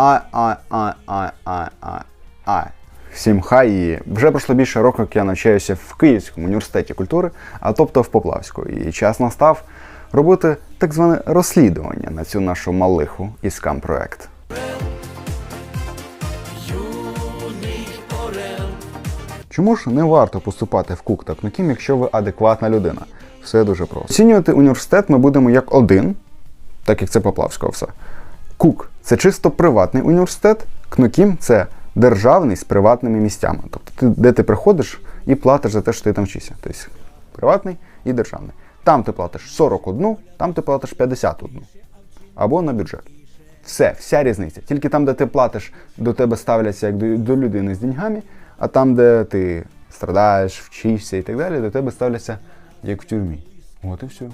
Ай, ай, ай, ай, ай, ай, ай. Всім хай і вже пройшло більше року, як я навчаюся в Київському університеті культури, а тобто в Поплавську. І час настав робити так зване розслідування на цю нашу малиху і скам проект. Чому ж не варто поступати в КУК та КНУКІМ, якщо ви адекватна людина? Все дуже просто. Оцінювати університет ми будемо як один, так як це Поплавського все. КУК це чисто приватний університет, КНУКІМ це державний з приватними місцями. Тобто, ти, де ти приходиш і платиш за те, що ти там вчишся. Тобто приватний і державний. Там ти платиш 41, там ти платиш 51. Або на бюджет. Все, вся різниця. Тільки там, де ти платиш, до тебе ставляться як до, до людини з деньгами, а там, де ти страдаєш, вчишся і так далі, до тебе ставляться як в тюрмі. От і все.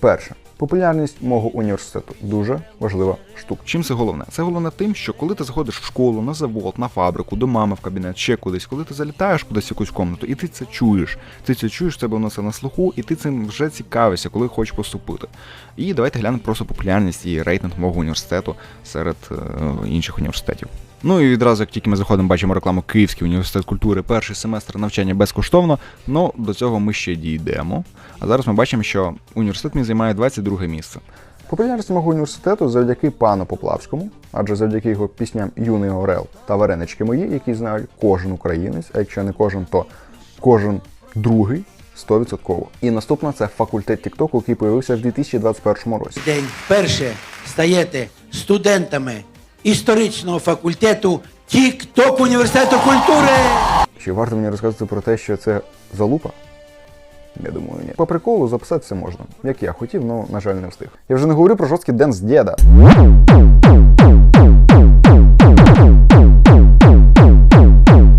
Перше. Популярність мого університету дуже важлива штука. Чим це головне? Це головне тим, що коли ти заходиш в школу, на завод, на фабрику, до мами в кабінет, ще кудись, коли ти залітаєш кудись в якусь комнату, і ти це чуєш. Ти це чуєш, тебе воно це на слуху, і ти цим вже цікавишся, коли хочеш поступити. І давайте глянемо просто популярність і рейтинг мого університету серед е, інших університетів. Ну і відразу, як тільки ми заходимо, бачимо рекламу Київський університет культури, перший семестр навчання безкоштовно. Ну до цього ми ще дійдемо. А зараз ми бачимо, що університет мій займає 22 місце. Популярність мого університету завдяки пану Поплавському, адже завдяки його пісням Юний Орел та Варенички мої, які знають кожен українець, а якщо не кожен, то кожен другий 100%. І наступна це факультет Тіктоку, який появився в 2021 році. день вперше стаєте студентами історичного факультету Тік-Ток університету культури. Чи варто мені розказувати про те, що це залупа? Я думаю, ні. По приколу записатися можна, як я хотів, але, на жаль, не встиг. Я вже не говорю про жорсткий денс діда.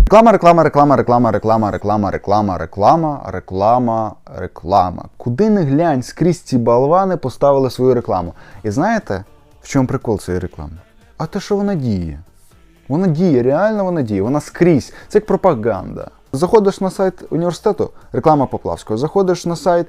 Реклама, реклама, реклама, реклама, реклама, реклама, реклама, реклама, реклама, реклама. Куди не глянь, скрізь ці болвани поставили свою рекламу. І знаєте, в чому прикол цієї реклами? А те, що вона діє. Вона діє, реально вона діє, вона скрізь. Це як пропаганда. Заходиш на сайт університету, реклама Поплавського. Заходиш на сайт,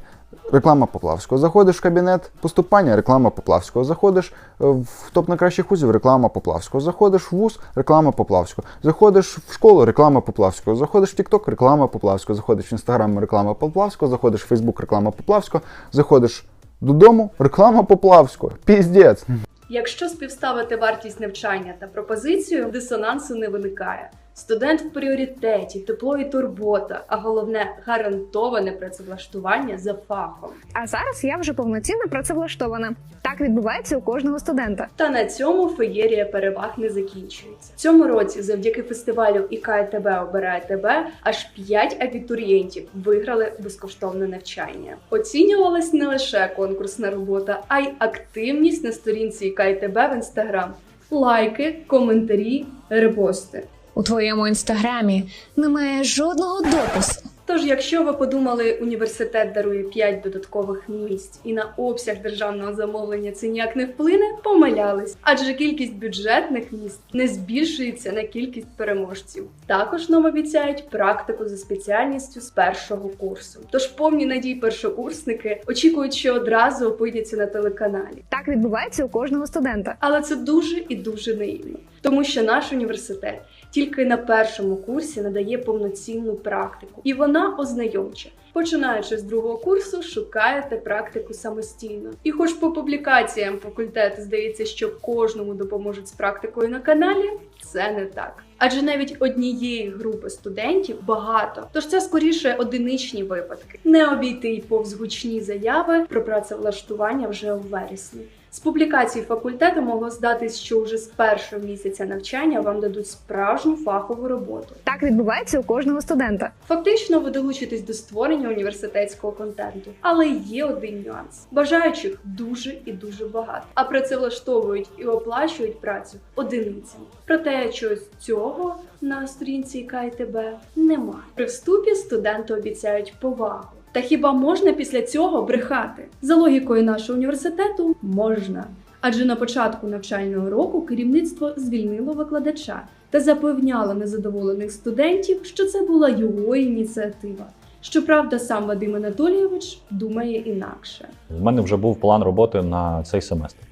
реклама Поплавського. Заходиш в кабінет поступання, реклама Поплавського. Заходиш е, в топ найкращих вузів, реклама Поплавського. Заходиш в вуз, реклама Поплавського. Заходиш в школу, реклама Поплавського. Заходиш в Тікток, реклама Поплавського. Заходиш в Інстаграм, реклама Поплавського. Заходиш в Фейсбук, реклама Поплавського. Заходиш додому, реклама Поплавського. Піздець. Якщо співставити вартість навчання та пропозицію, дисонансу не виникає. Студент в пріоритеті, тепло і турбота, а головне гарантоване працевлаштування за фахом. А зараз я вже повноцінно працевлаштована. Так відбувається у кожного студента. Та на цьому феєрія переваг не закінчується. В цьому році, завдяки фестивалю «ІК тебе обирає тебе, аж 5 абітурієнтів виграли безкоштовне навчання. Оцінювалась не лише конкурсна робота, а й активність на сторінці «ІК тебе в інстаграм. Лайки, коментарі, репости. У твоєму інстаграмі немає жодного допису. Тож, якщо ви подумали, університет дарує 5 додаткових місць і на обсяг державного замовлення це ніяк не вплине, помилялись, адже кількість бюджетних місць не збільшується на кількість переможців. Також нам обіцяють практику за спеціальністю з першого курсу. Тож повні надії першокурсники очікують, що одразу опиняться на телеканалі. Так відбувається у кожного студента. Але це дуже і дуже наївно, тому що наш університет тільки на першому курсі надає повноцінну практику, і вона ознайомча. Починаючи з другого курсу, шукаєте практику самостійно. І хоч по публікаціям факультету здається, що кожному допоможуть з практикою на каналі, це не так. Адже навіть однієї групи студентів багато, тож це скоріше одиничні випадки. Не обійти й повз гучні заяви про працевлаштування вже у вересні. З публікацій факультету могло здатись, що вже з першого місяця навчання вам дадуть справжню фахову роботу. Так відбувається у кожного студента. Фактично, ви долучитесь до створення університетського контенту, але є один нюанс: бажаючих дуже і дуже багато, а працевлаштовують і оплачують працю одиницями. Проте чогось цього на сторінці КТБ немає. При вступі студенти обіцяють повагу. Та хіба можна після цього брехати? За логікою нашого університету можна. Адже на початку навчального року керівництво звільнило викладача та запевняло незадоволених студентів, що це була його ініціатива. Щоправда, сам Вадим Анатолійович думає інакше. У мене вже був план роботи на цей семестр.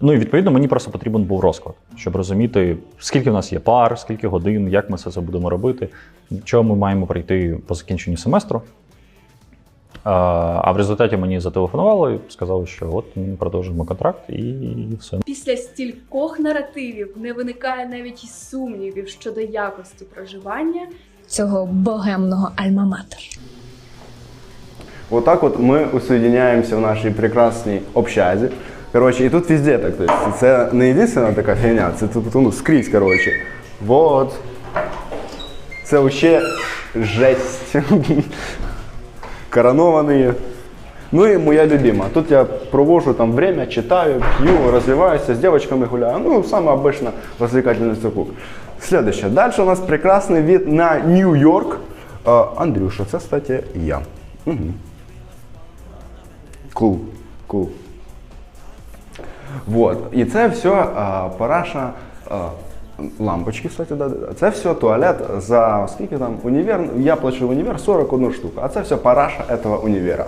Ну і відповідно мені просто потрібен був розклад, щоб розуміти, скільки в нас є пар, скільки годин, як ми все це будемо робити, чого ми маємо прийти по закінченню семестру. А, в результаті мені зателефонували і сказали, що от ми продовжуємо контракт і все. Після стількох наративів не виникає навіть і сумнівів щодо якості проживання. Цього богемного альма-матер. Вот так вот мы усоединяемся в нашей прекрасній общазі. Короче, і тут везде так. То есть, це не єдина така фігня, це тут ну, скрізь, короче. Вот. Це вообще жесть Короновані. Ну і моя любима. Тут я провожу там время, читаю, пью, развиваюсь, с девочками гуляю. Ну, самая обычно развлекательный циркук. Следующее. Дальше у нас прекрасный вид на Нью-Йорк. А, Андрюша, це, кстати, я. Угу. Кул. Кул. Вот. І це все а, параша. А, лампочки, кстати, да, да. Це все туалет за скільки там універ. Я плачу в універ 41 штуку. А це все параша этого універа.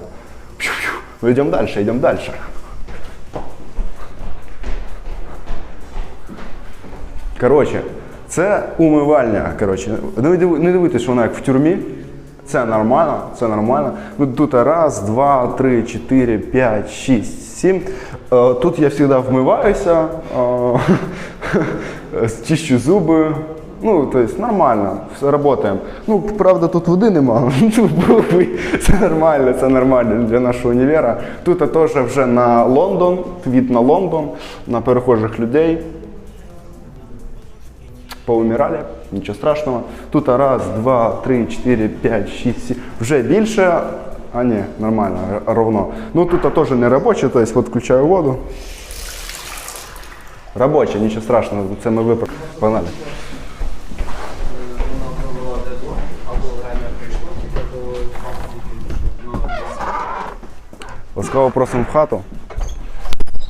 Пью-пью. Ну, йдемо далі, йдемо далі. Коротше, це умивальня. Коротше, не диви- не дивитися, що вона як в тюрмі. Це нормально, це нормально. Ну, Тут раз, два, три, чотири, п'ять, шість, сім. Е, Тут я завжди вмиваюся, е, чищу зуби. Ну, то есть нормально, все работаем. Ну, правда, тут води нема. Ну, Це нормально, це нормально для нашого універа. Тут теж вже на Лондон, від на Лондон, на перехожих людей поумирали, нічого страшного. Тут раз, два, три, чотири, п'ять, шість, сім. Вже більше. А ні, нормально, ровно. Ну тут теж не робоче, то есть, от включаю воду. Робоче, нічого страшного, це ми виправимо. Погнали. Ласкаво просимо в хату.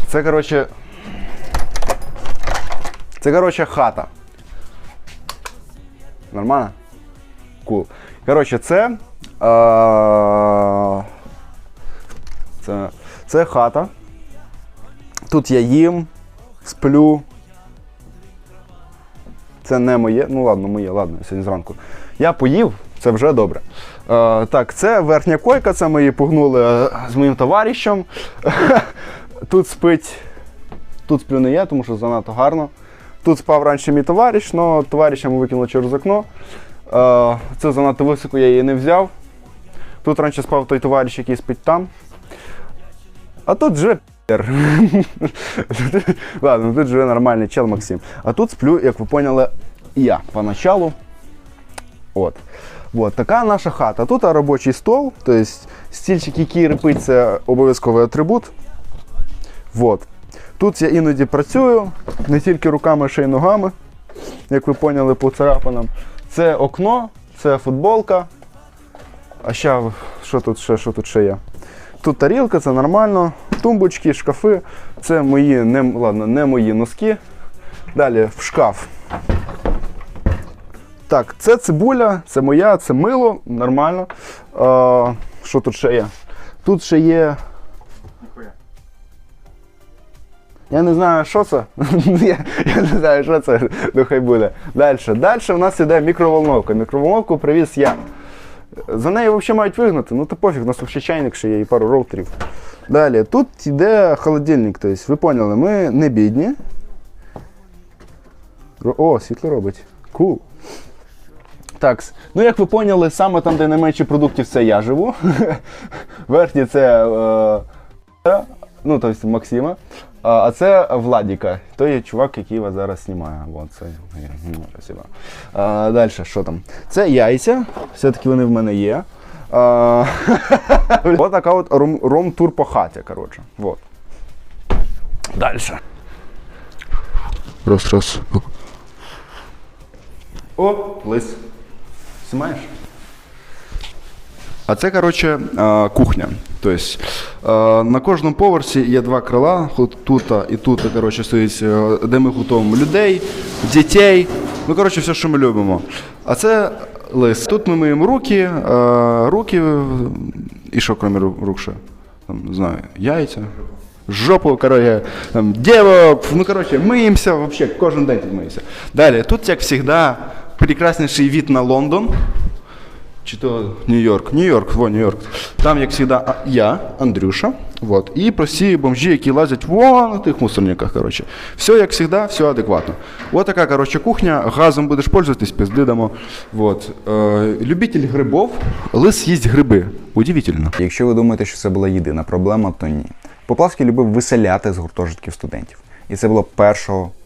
Це, коротше. Це, коротше, хата. Нормально? Кул. Коротше, це. Е- це, це хата. Тут я їм, сплю. Це не моє. Ну ладно, моє, ладно, сьогодні зранку. Я поїв, це вже добре. Е, так, це верхня койка, це ми її погнули е, з моїм товаришем. Тут спить. Тут сплю не я, тому що занадто гарно. Тут спав раніше мій товариш, але товариша ми викинули через окно. Е, Це занадто високо, я її не взяв. Тут раніше спав той товариш, який спить там. А тут пі***р. Ладно, тут живе нормальний чел Максим. А тут сплю, як ви поняли, я поначалу. От. От, така наша хата. Тут робочий стол, тобто стільчик, який репить, це обов'язковий атрибут. Вот. Тут я іноді працюю, не тільки руками, ще й ногами, як ви поняли по царапинам. Це окно, це футболка. А ще, що тут ще, що тут ще є? Тут тарілка, це нормально. Тумбочки, шкафи. Це мої, не, ладно, не мої носки. Далі в шкаф. Так, це цибуля, це моя, це мило, нормально. А, що тут ще є? Тут ще є. Я не знаю, що це. я, я не знаю, що це, ну хай буде. Далі. Далі в нас іде мікроволновка. Мікроволновку привіз я. За неї взагалі мають вигнати, ну то пофіг, у нас взагалі чайник ще є і пару роутерів. Далі, тут йде холодильник, тобто, ви поняли, ми не бідні. О, світло робить. Кул. Так, ну як ви поняли, саме там, де найменше продуктів, це я живу. Верхнє це е, ну, тобто Максима. А а це Владіка, той є чувак, який вас зараз знімає. Вот, це, ну. А, далі, що там? Це яйця, все-таки вони в мене є. А, от така от ром, ром-тур по хаті, коротше. Вот. Далі. Раз, раз. О, лис. Знімаєш? А це, коротше, е, кухня. Тобто, е, на кожному поверсі є два крила, тут і тут, коротше, стоїть, е, де ми готуємо людей, дітей. Ну, коротше, все, що ми любимо. А це лис. Тут ми миємо руки, руки, і що, крім рук ще? Там, не знаю, яйця. жопу, короче, там, девок, ну, короче, миємося, вообще, кожен день тут миємося. Далі, тут, як завжди, прекраснейший вид на Лондон. Чи то Нью-Йорк, Нью-Йорк, во, Нью-Йорк. Там, як завжди, я, Андрюша, вот, і прості бомжі, які лазять вон на тих мусорниках, короче. Все, як завжди, все адекватно. Вот така, короче, кухня, газом будеш пользуватись, пизди дамо. Вот. Е, любитель грибов, лис їсть гриби. Удивительно. Якщо ви думаєте, що це була єдина проблема, то ні. Поплавський любив виселяти з гуртожитків студентів. І це було 1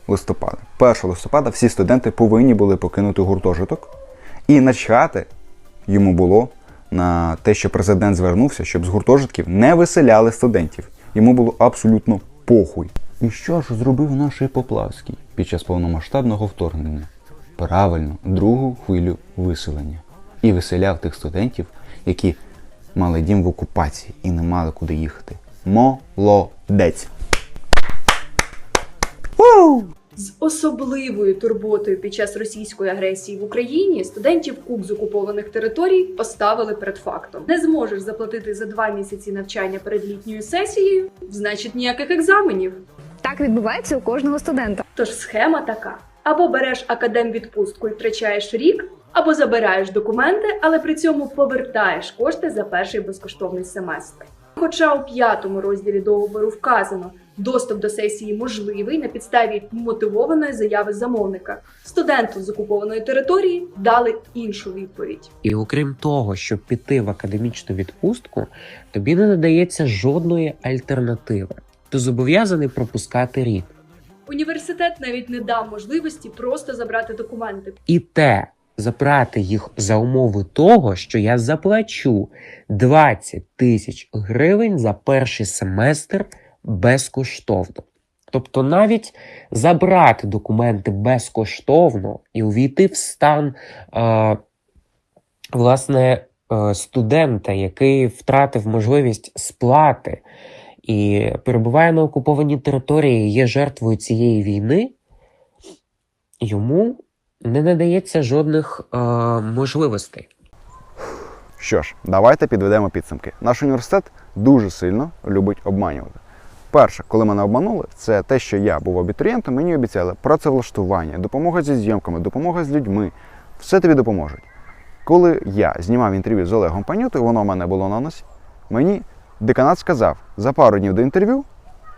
листопада. 1 листопада всі студенти повинні були покинути гуртожиток. І начхати йому було на те, що президент звернувся, щоб з гуртожитків не виселяли студентів. Йому було абсолютно похуй. І що ж зробив наш Поплавський під час повномасштабного вторгнення? Правильно, другу хвилю виселення. І виселяв тих студентів, які мали дім в окупації і не мали куди їхати. Молодець! З особливою турботою під час російської агресії в Україні студентів КУК з окупованих територій поставили перед фактом: не зможеш заплатити за два місяці навчання перед літньою сесією, значить ніяких екзаменів. Так відбувається у кожного студента. Тож схема така: або береш академвідпустку і втрачаєш рік, або забираєш документи, але при цьому повертаєш кошти за перший безкоштовний семестр. Хоча у п'ятому розділі договору вказано, доступ до сесії можливий на підставі мотивованої заяви замовника, студенту з окупованої території дали іншу відповідь. І окрім того, щоб піти в академічну відпустку, тобі не надається жодної альтернативи. Ти зобов'язаний пропускати рік. Університет навіть не дав можливості просто забрати документи. І те забрати їх за умови того, що я заплачу 20 тисяч гривень за перший семестр безкоштовно. Тобто навіть забрати документи безкоштовно і увійти в стан е, власне е, студента, який втратив можливість сплати і перебуває на окупованій території, є жертвою цієї війни, йому не надається жодних е, можливостей. Що ж, давайте підведемо підсумки. Наш університет дуже сильно любить обманювати. Перше, коли мене обманули, це те, що я був абітурієнтом, мені обіцяли працевлаштування, допомога зі зйомками, допомога з людьми. Все тобі допоможуть. Коли я знімав інтерв'ю з Олегом Панютою, воно в мене було на носі. Мені деканат сказав: за пару днів до інтерв'ю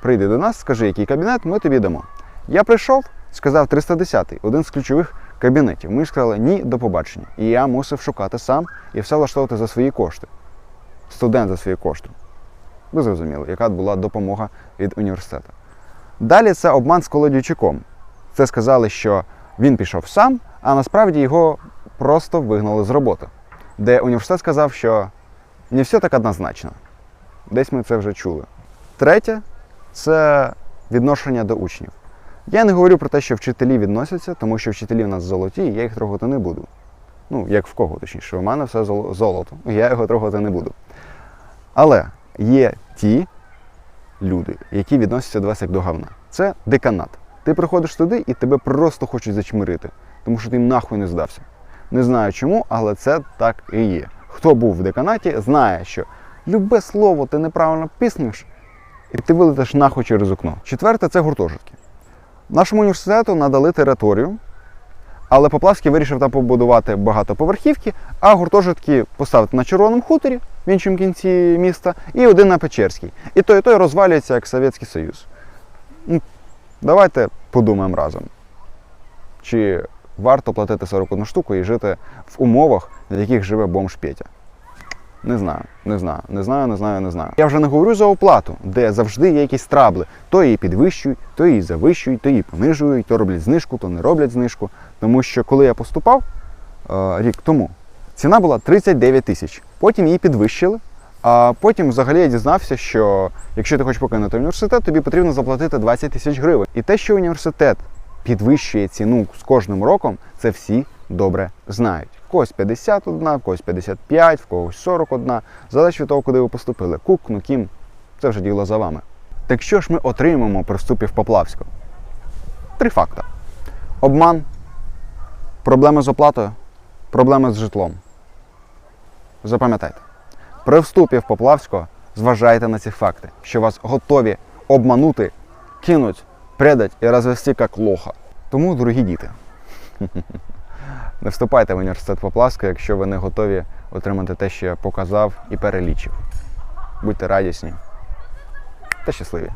прийди до нас, скажи, який кабінет, ми тобі дамо. Я прийшов, сказав 310-й, один з ключових кабінетів. Ми сказали ні, до побачення. І я мусив шукати сам і все влаштовувати за свої кошти. Студент за свої кошти. Ви зрозуміли, яка була допомога від університету. Далі це обман з Колодійчуком. Це сказали, що він пішов сам, а насправді його просто вигнали з роботи. Де університет сказав, що не все так однозначно. Десь ми це вже чули. Третє це відношення до учнів. Я не говорю про те, що вчителі відносяться, тому що вчителі в нас золоті, і я їх трогати не буду. Ну, як в кого, точніше, у мене все золото, я його трогати не буду. Але є ті люди, які відносяться до вас як до говна. Це деканат. Ти приходиш туди і тебе просто хочуть зачмирити, тому що ти їм нахуй не здався. Не знаю чому, але це так і є. Хто був в деканаті, знає, що любе слово ти неправильно піснеш, і ти вилетиш нахуй через окно. Четверте це гуртожитки. Нашому університету надали територію, але Поплавський вирішив там побудувати багатоповерхівки, а гуртожитки поставити на Червоному хуторі в іншому кінці міста і один на Печерській. І той, і той розвалюється як Совєтський Союз. Ну, Давайте подумаємо разом. Чи варто платити 41 штуку і жити в умовах, в яких живе бомж Петя? Не знаю, не знаю, не знаю, не знаю, не знаю. Я вже не говорю за оплату, де завжди є якісь трабли. То її підвищують, то її завищують, то її понижують, то роблять знижку, то не роблять знижку. Тому що коли я поступав е, рік тому, ціна була 39 тисяч. Потім її підвищили. А потім взагалі я дізнався, що якщо ти хочеш покинути університет, тобі потрібно заплатити 20 тисяч гривень. І те, що університет підвищує ціну з кожним роком, це всі добре знають. В когось 51, в когось 55, в когось 41. Залежить від того, куди ви поступили. Кук, ну кім, це вже діло за вами. Так що ж ми отримаємо при вступі в Поплавську? Три факти: обман, проблеми з оплатою, проблеми з житлом. Запам'ятайте, при вступі в Поплавського зважайте на ці факти, що вас готові обманути, кинуть, предать і розвести як лоха. Тому, дорогі діти, не вступайте в університет Поплавська, якщо ви не готові отримати те, що я показав і перелічив. Будьте радісні та щасливі.